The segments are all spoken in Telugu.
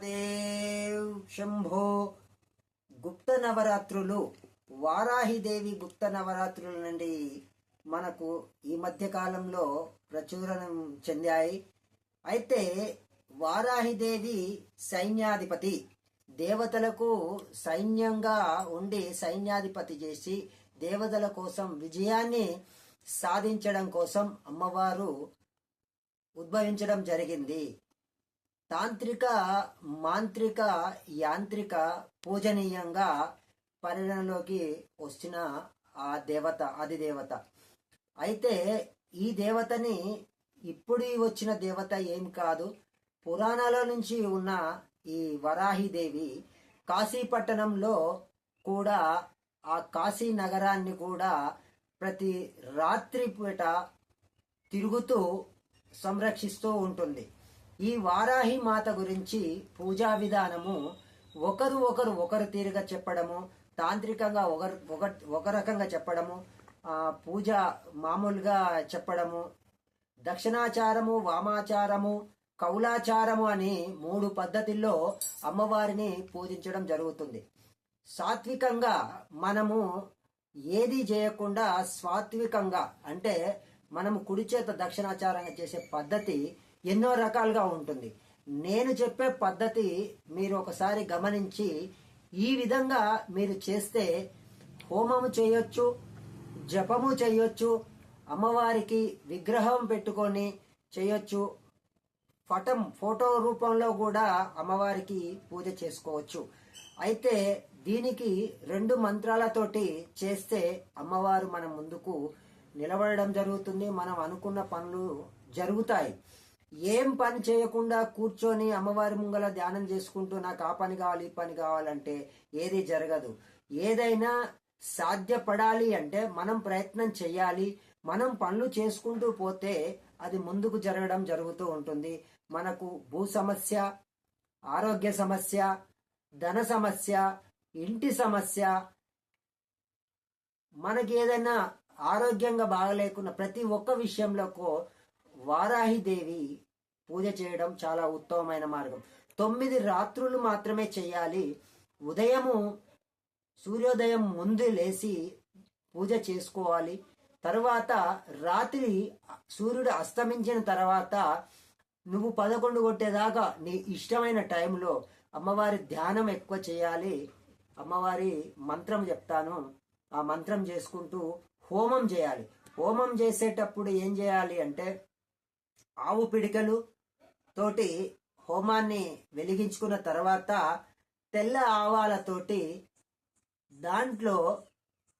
దేవ్ శంభో గుప్త నవరాత్రులు. వారాహిదేవి గుప్త నవరాత్రుల నుండి మనకు ఈ మధ్య కాలంలో ప్రచురణం చెందాయి. అయితే వారాహిదేవి సైన్యాధిపతి. దేవతలకు సైన్యంగా ఉండి సైన్యాధిపతి చేసి దేవతల కోసం విజయాన్ని సాధించడం కోసం అమ్మవారు ఉద్భవించడం జరిగింది. తాంత్రిక మాంత్రిక యాంత్రిక పూజనీయంగా పరిగణలోకి వచ్చిన ఆ దేవత అది దేవత అయితే ఈ దేవతని ఇప్పుడు వచ్చిన దేవత ఏం కాదు పురాణాల నుంచి ఉన్న ఈ వరాహిదేవి కాశీపట్టణంలో కూడా ఆ కాశీ నగరాన్ని కూడా ప్రతి రాత్రి పూట తిరుగుతూ సంరక్షిస్తూ ఉంటుంది. ఈ వారాహి మాత గురించి పూజా విధానము ఒకరు ఒకరు ఒకరు తీరుగా చెప్పడము తాంత్రికంగా ఒకరు ఒక ఒక రకంగా చెప్పడము పూజ మామూలుగా చెప్పడము దక్షిణాచారము వామాచారము కౌలాచారము అని మూడు పద్ధతుల్లో అమ్మవారిని పూజించడం జరుగుతుంది. సాత్వికంగా మనము ఏది చేయకుండా సాత్వికంగా అంటే మనము కుడి చేత దక్షిణాచారంగా చేసే పద్ధతి ఎన్నో రకాలుగా ఉంటుంది. నేను చెప్పే పద్ధతి మీరు ఒకసారి గమనించి ఈ విధంగా మీరు చేస్తే హోమము చేయొచ్చు జపము చేయొచ్చు అమ్మవారికి విగ్రహం పెట్టుకొని చేయొచ్చు పటం ఫోటో రూపంలో కూడా అమ్మవారికి పూజ చేసుకోవచ్చు. అయితే దీనికి రెండు మంత్రాలతోటి చేస్తే అమ్మవారు మన ముందుకు నిలబడడం జరుగుతుంది. మనం అనుకున్న పనులు జరుగుతాయి. ఏం పని చేయకుండా కూర్చొని అమ్మవారి ముంగల ధ్యానం చేసుకుంటూ నాకు ఆ పని కావాలి ఈ పని కావాలంటే ఏది జరగదు. ఏదైనా సాధ్యపడాలి అంటే మనం ప్రయత్నం చేయాలి. మనం పనులు చేసుకుంటూ పోతే అది ముందుకు జరగడం జరుగుతూ ఉంటుంది. మనకు భూ సమస్య ఆరోగ్య సమస్య ధన సమస్య ఇంటి సమస్య మనకి ఏదైనా ఆరోగ్యంగా బాగలేకున్న ప్రతి ఒక్క విషయంలో వారాహిదేవి పూజ చేయడం చాలా ఉత్తమమైన మార్గం. తొమ్మిది రాత్రులు మాత్రమే చేయాలి. ఉదయము సూర్యోదయం ముందు లేచి పూజ చేసుకోవాలి. తర్వాత రాత్రి సూర్యుడు అస్తమించిన తర్వాత నువ్వు పదకొండు కొట్టేదాకా నీ ఇష్టమైన టైంలో అమ్మవారి ధ్యానం ఎక్కువ చేయాలి. అమ్మవారి మంత్రం చెప్తాను. ఆ మంత్రం చేసుకుంటూ హోమం చేయాలి. హోమం చేసేటప్పుడు ఏం చేయాలి అంటే ఆవు పిడికలు తోటి హోమాన్ని వెలిగించుకున్న తర్వాత తెల్ల ఆవాలతోటి దాంట్లో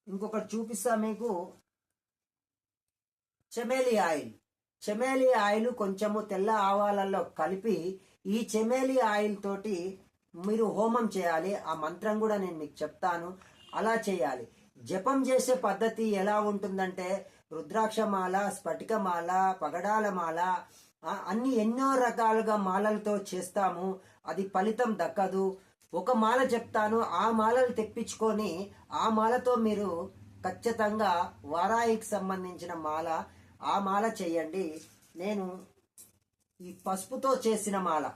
ఇంకొకటి చూపిస్తా మీకు. చెమేలి ఆయిల్. చెమేలి ఆయిల్ కొంచెము తెల్ల ఆవాలలో కలిపి ఈ చెమేలి ఆయిల్ తోటి మీరు హోమం చేయాలి. ఆ మంత్రం కూడా నేను మీకు చెప్తాను. అలా చేయాలి. జపం చేసే పద్ధతి ఎలా ఉంటుందంటే రుద్రాక్షమాల స్ఫటికమాల పగడాల మాల అన్ని ఎన్నో రకాలుగా మాలలతో చేస్తాము. అది ఫలితం దక్కదు. ఒక మాల చెప్తాను. ఆ మాలలు తెప్పించుకొని ఆ మాలతో మీరు ఖచ్చితంగా వారాయికి సంబంధించిన మాల ఆ మాల చేయండి. నేను ఈ పసుపుతో చేసిన మాల.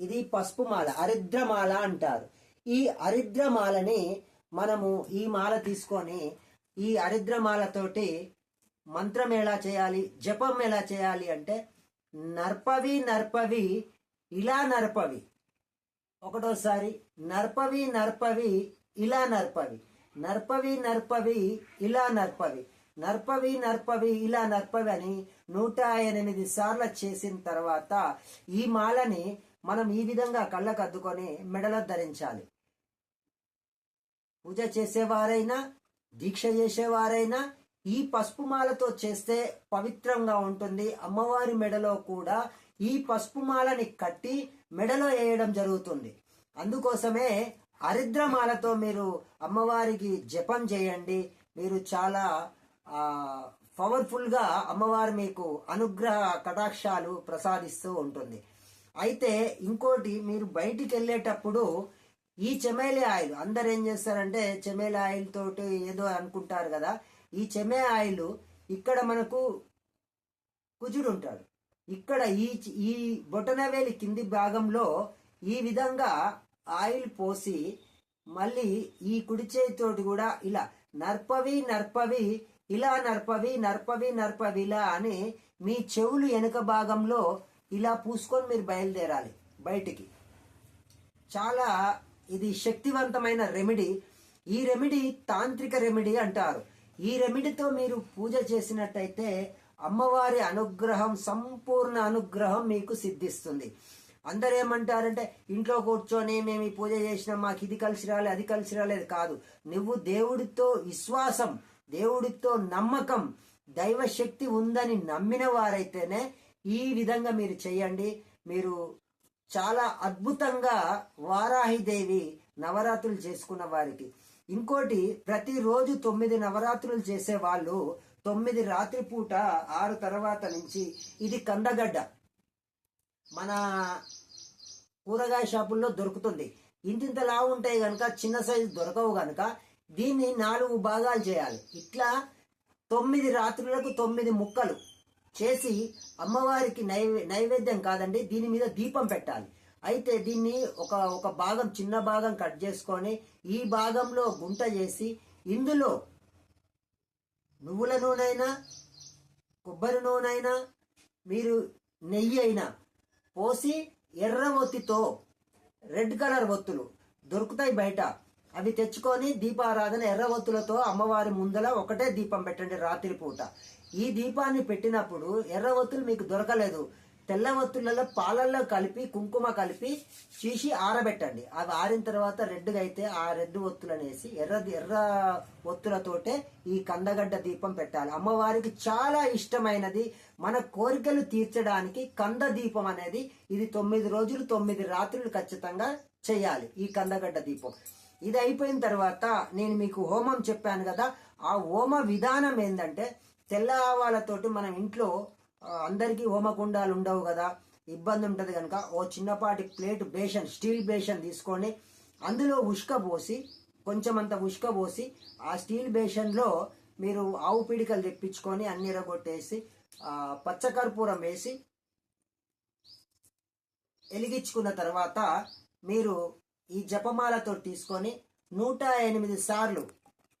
ఇది పసుపు మాల. హరిద్రమాల అంటారు. ఈ హరిద్రమాలని మనము ఈ మాల తీసుకొని ఈ హరిద్రమాలతోటి మంత్రం ఎలా చేయాలి జపం ఎలా చేయాలి అంటే నర్పవి నర్పవి ఇలా నర్పవి. ఒకటోసారి నర్పవి నర్పవి ఇలా నర్పవి. నర్పవి నర్పవి ఇలా నర్పవి. నర్పవి నర్పవి ఇలా నర్పవి అని నూట ఎనిమిది సార్లు చేసిన తర్వాత ఈ మాలని మనం ఈ విధంగా కళ్ళకు అద్దుకొని మెడలో ధరించాలి. పూజ చేసేవారైనా దీక్ష చేసేవారైనా ఈ పసుపు మాలతో చేస్తే పవిత్రంగా ఉంటుంది. అమ్మవారి మెడలో కూడా ఈ పసుపు మాలని కట్టి మెడలో వేయడం జరుగుతుంది. అందుకోసమే హరిద్రమాలతో మీరు అమ్మవారికి జపం చేయండి. మీరు చాలా పవర్ఫుల్గా అమ్మవారు మీకు అనుగ్రహ కటాక్షాలు ప్రసాదిస్తూ ఉంటుంది. అయితే ఇంకోటి మీరు బయటికి వెళ్ళేటప్పుడు ఈ చెమేలి ఆయిల్ అందరు ఏం చేస్తారంటే చెమేలి ఆయిల్ తోటి ఏదో అనుకుంటారు కదా ఈ చెమే ఆయిల్ ఇక్కడ మనకు కుజుడు ఉంటాడు. ఇక్కడ ఈ ఈ బొటనవేలి కింది భాగంలో ఈ విధంగా ఆయిల్ పోసి మళ్ళీ ఈ కుడి చేతితోటి కూడా ఇలా నర్పవి నర్పవి ఇలా నర్పవి నర్పవి నర్పవి ఇలా అని మీ చెవులు వెనుక భాగంలో ఇలా పూసుకొని మీరు బయలుదేరాలి బయటికి. చాలా ఇది శక్తివంతమైన రెమెడీ. ఈ రెమెడీ తాంత్రిక రెమెడీ అంటారు. ఈ రెమెడీతో మీరు పూజ చేసినట్టయితే అమ్మవారి అనుగ్రహం సంపూర్ణ అనుగ్రహం మీకు సిద్ధిస్తుంది. అందరు ఏమంటారంటే ఇంట్లో కూర్చొని మేము ఈ పూజ చేసినా మాకు ఇది కలిసి రాలేదు అది కలిసి రాలేదు. కాదు. నువ్వు దేవుడితో విశ్వాసం దేవుడితో నమ్మకం దైవశక్తి ఉందని నమ్మిన వారైతేనే ఈ విధంగా మీరు చేయండి. మీరు చాలా అద్భుతంగా వారాహిదేవి నవరాత్రులు చేసుకున్న వారికి. ఇంకోటి ప్రతిరోజు తొమ్మిది నవరాత్రులు చేసే వాళ్ళు తొమ్మిది రాత్రి పూట ఆరు తర్వాత నుంచి ఇది కందగడ్డ. మన కూరగాయ షాపుల్లో దొరుకుతుంది. ఇంతింత లావు ఉంటాయి కనుక చిన్న సైజు దొరకవు కనుక దీన్ని నాలుగు భాగాలు చేయాలి. ఇట్లా తొమ్మిది రాత్రులకు తొమ్మిది ముక్కలు చేసి అమ్మవారికి నైవే నైవేద్యం కాదండి దీని మీద దీపం పెట్టాలి. అయితే దీన్ని ఒక ఒక భాగం చిన్న భాగం కట్ చేసుకొని ఈ భాగంలో గుంట చేసి ఇందులో నువ్వుల నూనె అయినా కొబ్బరి నూనె అయినా మీరు నెయ్యి అయినా పోసి ఎర్ర ఒత్తితో రెడ్ కలర్ ఒత్తులు దొరుకుతాయి బయట. అవి తెచ్చుకొని దీపారాధన ఎర్ర ఒత్తులతో అమ్మవారి ముందల ఒకటే దీపం పెట్టండి రాత్రి పూట ఈ దీపాన్ని పెట్టినప్పుడు ఎర్ర ఒత్తులు మీకు దొరకలేదు. తెల్ల ఒత్తులలో పాలల్లో కలిపి కుంకుమ కలిపి చీసి ఆరబెట్టండి. అవి ఆరిన తర్వాత రెడ్గా అయితే ఆ రెడ్ ఒత్తులనేసి ఎర్ర ఎర్ర ఒత్తులతోటే ఈ కందగడ్డ దీపం పెట్టాలి. అమ్మవారికి చాలా ఇష్టమైనది మన కోరికలు తీర్చడానికి కంద దీపం అనేది ఇది తొమ్మిది రోజులు తొమ్మిది రాత్రులు ఖచ్చితంగా చేయాలి ఈ కందగడ్డ దీపం. ఇది అయిపోయిన తర్వాత నేను మీకు హోమం చెప్పాను కదా ఆ హోమ విధానం ఏంటంటే తెల్ల ఆవాలతోటి మనం ఇంట్లో అందరికీ హోమకుండాలు ఉండవు కదా ఇబ్బంది ఉంటుంది కనుక ఓ చిన్నపాటి ప్లేట్ బేషన్ స్టీల్ బేషన్ తీసుకొని అందులో ఉష్క పోసి కొంచెం అంత ఉష్క పోసి ఆ స్టీల్ బేషన్లో మీరు ఆవు పిడికలు తెప్పించుకొని అన్ని రగొట్టేసి పచ్చకర్పూరం వేసి వెలిగించుకున్న తర్వాత మీరు ఈ జపమాలతో తీసుకొని నూట ఎనిమిది సార్లు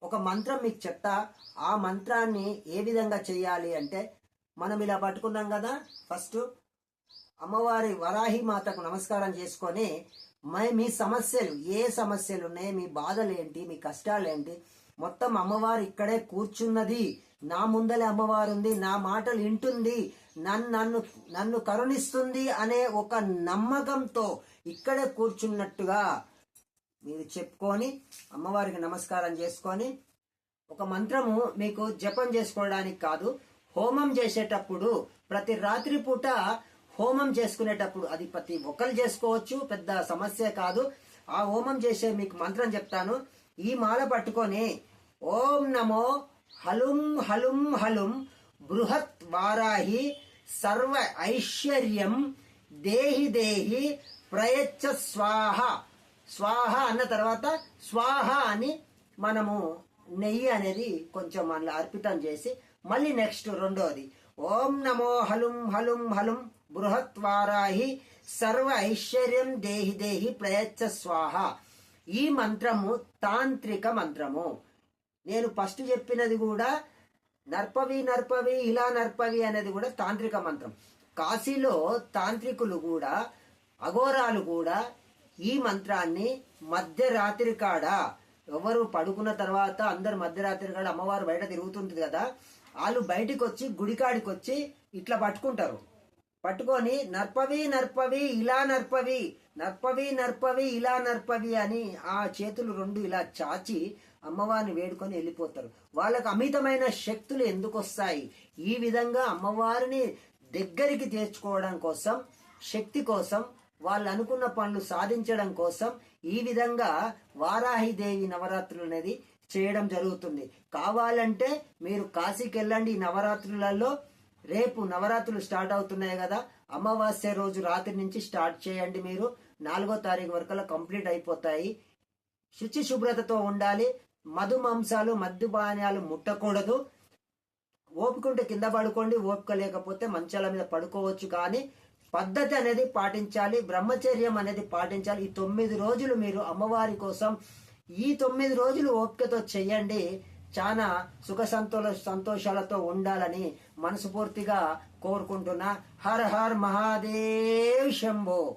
ఒక మంత్రం మీకు చెప్తా ఆ మంత్రాన్ని ఏ విధంగా చేయాలి అంటే మనం ఇలా పట్టుకున్నాం కదా ఫస్ట్ అమ్మవారి వరాహి మాతకు నమస్కారం చేసుకొని మై- మీ సమస్యలు ఏ సమస్యలు ఉన్నాయి మీ బాధలు ఏంటి మీ కష్టాలు ఏంటి మొత్తం అమ్మవారు ఇక్కడే కూర్చున్నది. నా ముందలే అమ్మవారు ఉంది నా మాటలు వింటుంది నన్ను నన్ను నన్ను కరుణిస్తుంది అనే ఒక నమ్మకంతో ఇక్కడే కూర్చున్నట్టుగా మీరు చెప్పుకొని అమ్మవారికి నమస్కారం చేసుకొని ఒక మంత్రము మీకు జపం చేసుకోవడానికి కాదు హోమం చేసేటప్పుడు ప్రతి రాత్రి పూట హోమం చేసుకునేటప్పుడు అది ప్రతి ఒక్కరు చేసుకోవచ్చు పెద్ద సమస్య కాదు. ఆ హోమం చేసే మీకు మంత్రం చెప్తాను. ఈ మాల పట్టుకొని ఓం నమో హలుం హలుం హలుం బృహత్ వారాహి సర్వ ఐశ్వర్యం దేహి దేహి ప్రయచ్చ స్వాహ. స్వాహ అన్న తర్వాత స్వాహ అని మనము నెయ్యి అనేది కొంచెం అందులో అర్పితం చేసి మళ్ళీ నెక్స్ట్ రెండోది. ఓం నమో హలుం హలుం హలుం బృహత్వారాహి సర్వ ఐశ్వర్యం దేహి దేహి ప్రయచ్చ స్వాహ. ఈ మంత్రము తాంత్రిక మంత్రము. నేను ఫస్ట్ చెప్పినది కూడా నర్పవి నర్పవి ఇలా నర్పవి అనేది కూడా తాంత్రిక మంత్రం. కాశీలో తాంత్రికులు కూడా అఘోరాలు కూడా ఈ మంత్రాన్ని మధ్యరాత్రి కాడ ఎవరు పడుకున్న తర్వాత అందరు మధ్యరాత్రి కాడ అమ్మవారు బయట తిరుగుతుంటుంది కదా వాళ్ళు బయటికి వచ్చి గుడికాడికి వచ్చి ఇట్లా పట్టుకుంటారు. పట్టుకొని నర్పవి నర్పవి ఇలా నర్పవి నర్పవి నర్పవి ఇలా నర్పవి అని ఆ చేతులు రెండు ఇలా చాచి అమ్మవారిని వేడుకొని వెళ్ళిపోతారు. వాళ్ళకు అమితమైన శక్తులు ఎందుకు వస్తాయి ఈ విధంగా అమ్మవారిని దగ్గరికి చేర్చుకోవడం కోసం శక్తి కోసం వాళ్ళు అనుకున్న పనులు సాధించడం కోసం ఈ విధంగా వారాహిదేవి నవరాత్రులు అనేది చేయడం జరుగుతుంది. కావాలంటే మీరు కాశీకి వెళ్ళండి ఈ నవరాత్రులలో. రేపు నవరాత్రులు స్టార్ట్ అవుతున్నాయి కదా. అమావాస్య రోజు రాత్రి నుంచి స్టార్ట్ చేయండి మీరు. నాలుగో తారీఖు వరకు కంప్లీట్ అయిపోతాయి. శుచి శుభ్రతతో ఉండాలి. మధు మాంసాలు మద్యపానాలు ముట్టకూడదు. ఓపిక ఉంటే కింద పడుకోండి ఓపిక లేకపోతే మంచాల మీద పడుకోవచ్చు కానీ పద్ధతి అనేది పాటించాలి. బ్రహ్మచర్యం అనేది పాటించాలి. ఈ తొమ్మిది రోజులు మీరు అమ్మవారి కోసం ఈ తొమ్మిది రోజులు ఓపికతో చెయ్యండి. చాలా సుఖ సంతోష సంతోషాలతో ఉండాలని మనస్ఫూర్తిగా కోరుకుంటున్నా. హర్ హర్ మహాదేవ్ శంభో.